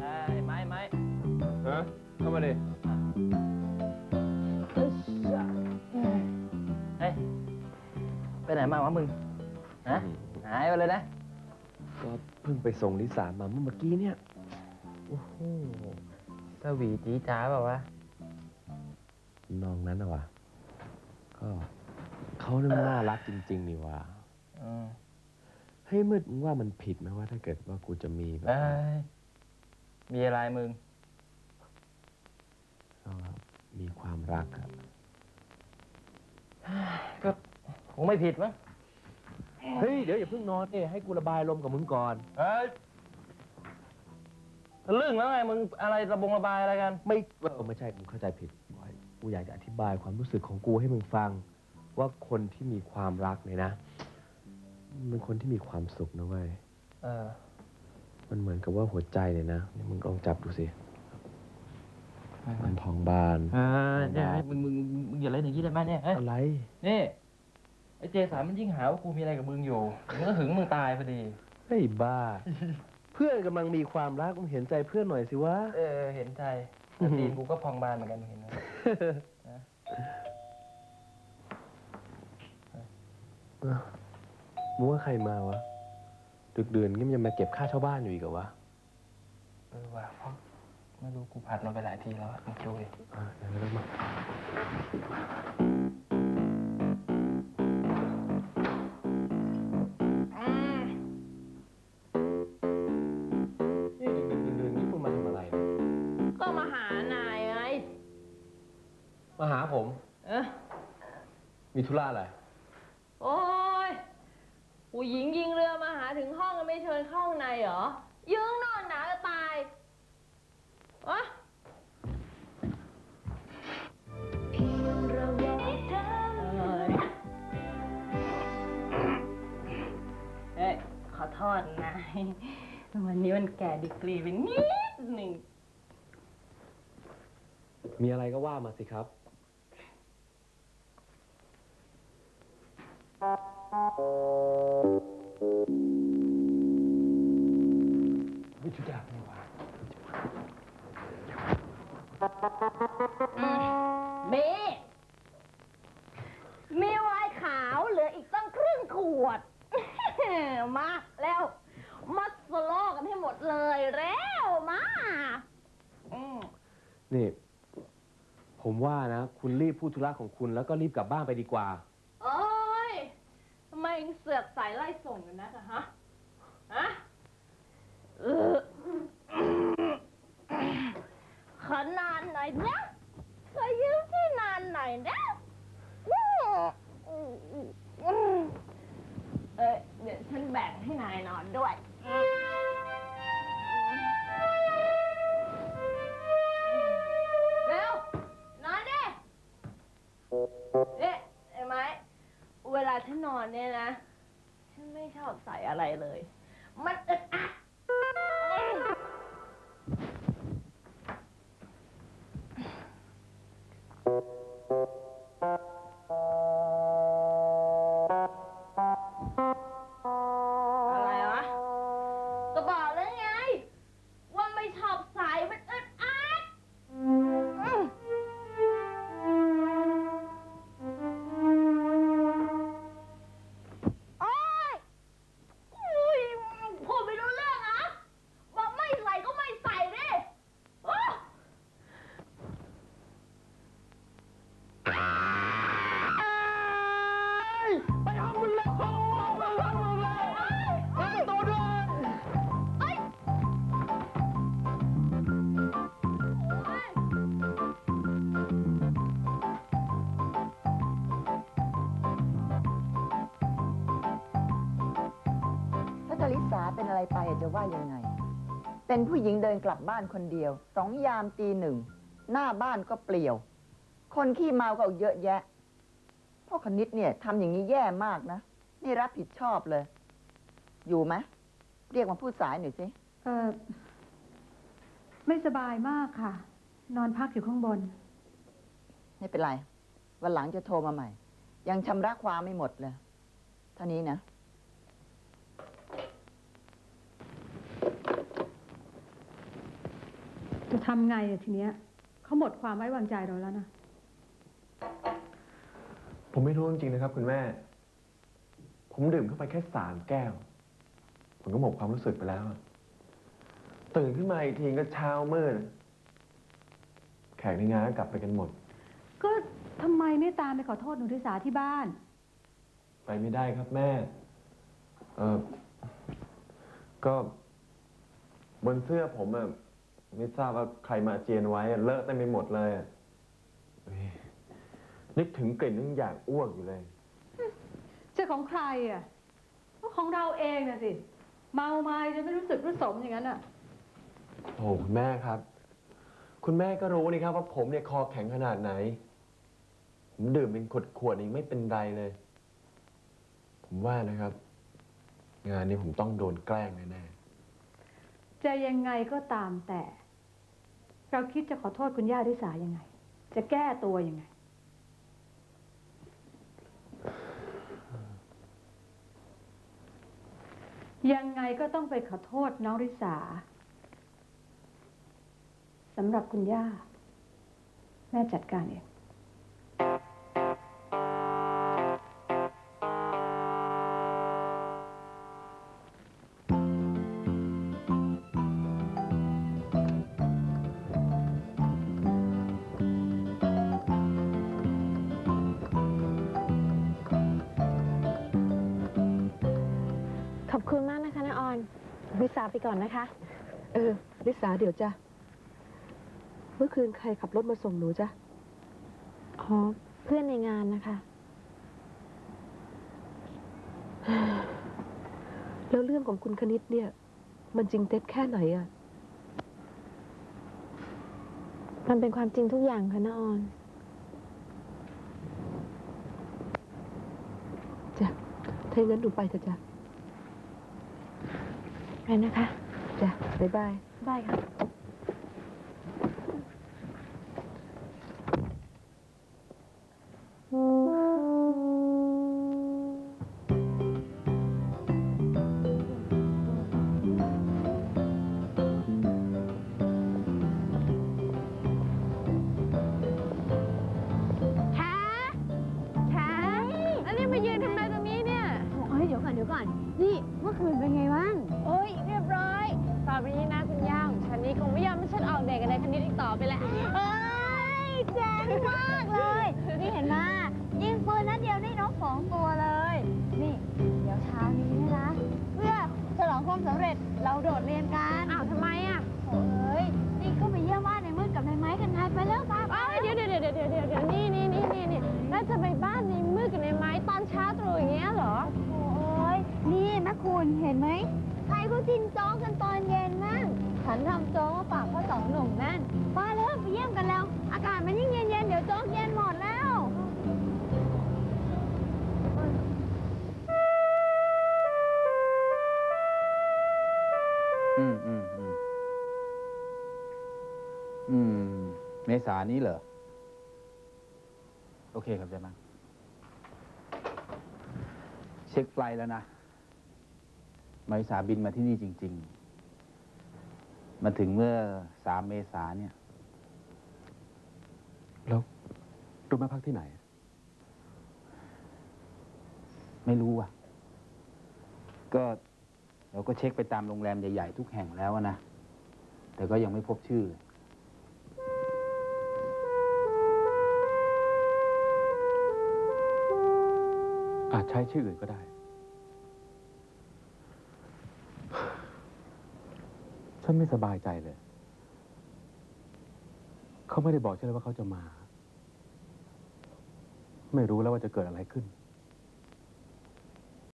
เอ้ยไม้ไม้ฮะเข้ามาดิ เฮ้ย ไปไหนมาวะมึงฮะหายไปเลยนะ ก็เพิ่งไปส่งลิสามาเมื่อกี้เนี่ย โอ้โหสวีจีจ้าเปล่าวะ น้องนั้นน่ะวะก็เขาน่าน่ารักจริง ๆ นี่วะอืม เฮ้ยมืดมึงว่ามันผิดไหมว่าถ้าเกิดว่ากูจะมีแบบเอ้ยมีอะไรมึงก็มีความรักอะก็คงไม่ผิดมั้งเฮ้ย เดี๋ยวอย่าเพิ่งนอนเนี่ยให้กูระบายลมกับมึงก่อน เอ้ยทะลึ่งแล้วไงมึงอะไรระบงระบายอะไรกัน ไม่เออไม่ใช่มึงเข้าใจผิดบอยกูอยากจะอธิบายความรู้สึกของกูให้มึงฟัง ว่าคนที่มีความรักเนี่ยนะมัน เป็นคนที่มีความสุขนะเว้ย เออ มันเหมือนกับว่าหัวใจเนี่ยนะนี่มึงลองจับดูสิ มันพองบานเออเนี่ยมึงมึงมึงมึงอย่าเล่นอย่างนี้ได้ไหมเนี่ยเฮ้ยอะไร นี่ไอ้เจสามมันยิ่งหาว่ากูมีอะไรกับมึงอยู่มึงก็หึงมึงตายพอดี เฮ้ยบ้า เพื่อนกำลังมีความรักมึงเห็นใจเพื่อนหน่อยสิวะ เออ เห็นใจแต่ตีนกูก็พองบานเหมือนกันมึงเห็นไหม มึงว่าใครมาวะ ดึกเดือนงี้มันยังมาเก็บค่าเช่าบ้านอยู่อีกเหรอวะเออว่ะเพราะไม่รู้กูผัดมาไปหลายทีแล้วอะมึงดูดิอะเดี๋ยวเรามานี่ดึกๆดื่นๆนี่คุณมาทำอะไรเนี่ยก็มาหานายไง มาหาผม เออมีธุระอะไร วันนี้มันแก่ดีกรีไปนิดหนึ่ง มีอะไรก็ว่ามาสิครับ วิจุดาไม่ว่าเมมีไวน์ขาวเหลืออีกตั้งครึ่งขวด มาแล้ว มาสโลกันให้หมดเลยแล้วมาอืมนี่ ผมว่านะ คุณรีบพูดธุระของคุณแล้วก็รีบกลับบ้านไปดีกว่า โอ้ยทำไมเองเสือกสายไล่ส่งกันนะฮะฮะเออขนาดไหนนะเคยยืมที่นานไหนนะเอ้ยเดี๋ยวฉันแบ่งให้นายนอนด้วย เปิดประตูด้วย ถ้าจริสาเป็นอะไรไปอะจะว่ายังไง เป็นผู้หญิงเดินกลับบ้านคนเดียว สองยามตีหนึ่ง หน้าบ้านก็เปลี่ยว คนขี้เมาก็เยอะแยะ พ่อคณิตเนี่ยทำอย่างนี้แย่มากนะ นี่รับผิดชอบเลย อยู่ไหมเรียกมาพูดสายหน่อยสิเออไม่สบายมากค่ะ นอนพักอยู่ข้างบน ไม่เป็นไร วันหลังจะโทรมาใหม่ ยังชำระความไม่หมดเลยถท่านี้นะ จะทำไงอะทีเนี้ยเขาหมดความไว้วางใจเราแล้วนะ ผมไม่รู้จริงๆนะครับ คุณแม่ ผมดื่มเข้าไปแค่สามแก้ว ผมก็หมดความรู้สึกไปแล้วอะตื่นขึ้นมาอีกทีก็เช้ามืดแขกในงานก็กลับไปกันหมด ก็ทำไมไม่ตามไปขอโทษหนูทิสาที่บ้าน ไปไม่ได้ครับแม่ เออก็บนเสื้อผมอะไม่ทราบว่าใครมาเจียนไว้อะเลอะเต็มไปหมดเลยอะเฮ้ยนึกถึงกลิ่นนึงอยากอ้วกอยู่เลย จะของใครอะก็ของเราเองนะสิ เมาไม้จะไม่รู้สึกรู้สมอย่างนั้นอะ โอ้คุณแม่ครับ คุณแม่ก็รู้นี่ครับ ว่าผมเนี่ยคอแข็งขนาดไหน ผมดื่มเป็นขวดขวดๆเองไม่เป็นไรเลย ผมว่านะครับ งานนี้ผมต้องโดนแกล้งแน่จะยังไงก็ตามแต่ เราคิดจะขอโทษคุณย่าทิสายังไง จะแก้ตัวยังไง ยังไงก็ต้องไปขอโทษน้องริสาสำหรับคุณย่า แม่จัดการเอง อนวิสาไปก่อนนะคะ เออลิสาเดี๋ยวจ้ะ เมื่อคืนใครขับรถมาส่งหนูจ้ะ อ๋อ เพื่อนในงานนะคะ แล้วเรื่องของคุณคณิตเนี่ย มันจริงเท็จแค่ไหนอะมันเป็นความจริงทุกอย่างค่ะนาออน จ้ะ ถ้าอย่างนั้นหนูไปเถอะจ้ะไป นะคะ จ้ะบ๊ายบาย ได้ค่ะ ดี๋ยวก่อนเดี๋ยวก่อน นี่เมื่อคืนเป็นไงบ้างโอ้ยเรียบร้อย ต่อไปนี้นะคุณย่าของฉันนี่คงไม่ยอมให้ฉันออกเดทกับนายคณิตอีกต่อไปแล้วเอ้ยเจ๋งมากเลย นี่เห็นไหมยิงปืนนัดเดียวได้นกสองตัวเลย นี่ เดี๋ยวเช้านี้เนยนะ เพื่อฉลองความสำเร็จเราโดดเรียนกัน คุณเห็นไหม ใครก็กินโจ๊กกันตอนเย็นนั่น ฉันทำโจ๊กมาฝากพ่อสองหนุ่มนั่นป้าเลิกไปเยี่ยมกันแล้ว อากาศมันยิ่งเย็นๆ เดี๋ยวโจ๊กเย็นหมดแล้ว อืมอืมอืมอืม เมษานี้เหรอ โอเคครับใจมากเช็คไฟล์แล้วนะ เมษาบินมาที่นี่จริง ๆ มาถึงเมื่อสามเมษาเนี่ย แล้วรู้มาพักที่ไหน ไม่รู้อะ ก็เราก็เช็คไปตามโรงแรมใหญ่ ๆ ทุกแห่งแล้วอะนะ แต่ก็ยังไม่พบชื่อเลยอาจใช้ชื่ออื่นก็ได้ นไม่สบายใจเลย เขาไม่ได้บอกฉันเลยว่าเขาจะมา ไม่รู้แล้วว่าจะเกิดอะไรขึ้น